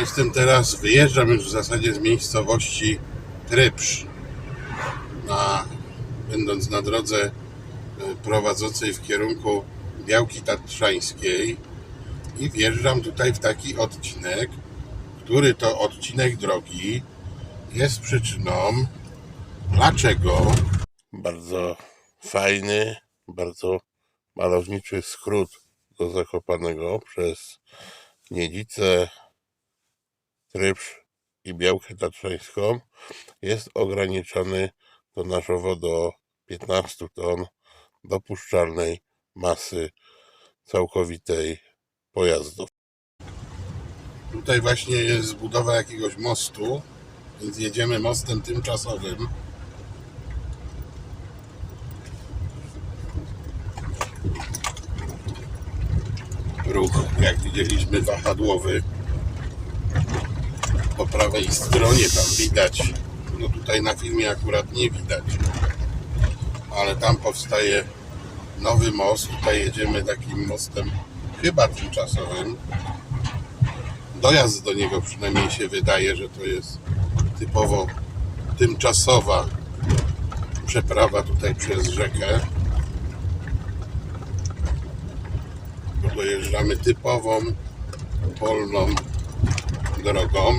Jestem teraz, wyjeżdżam już w zasadzie z miejscowości Trypsz, na, będąc na drodze e, prowadzącej w kierunku Białki Tatrzańskiej i wjeżdżam tutaj w taki odcinek, który to odcinek drogi jest przyczyną, dlaczego bardzo fajny, bardzo malowniczy skrót do Zakopanego przez Niedzicę, Trypsz i Białkę Tatrzańską jest ograniczony tonażowo do 15 ton dopuszczalnej masy całkowitej pojazdu. Tutaj właśnie jest budowa jakiegoś mostu, więc jedziemy mostem tymczasowym. Ruch, jak widzieliśmy, wahadłowy. Po prawej stronie tam widać, no tutaj na filmie akurat nie widać, ale tam powstaje nowy most. Tutaj jedziemy takim mostem chyba tymczasowym. Dojazd do niego przynajmniej się wydaje, że to jest typowo tymczasowa przeprawa tutaj przez rzekę. Bo dojeżdżamy typową polną drogą.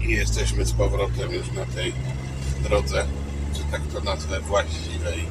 I jesteśmy z powrotem już na tej drodze, czy tak to nazwę, właściwej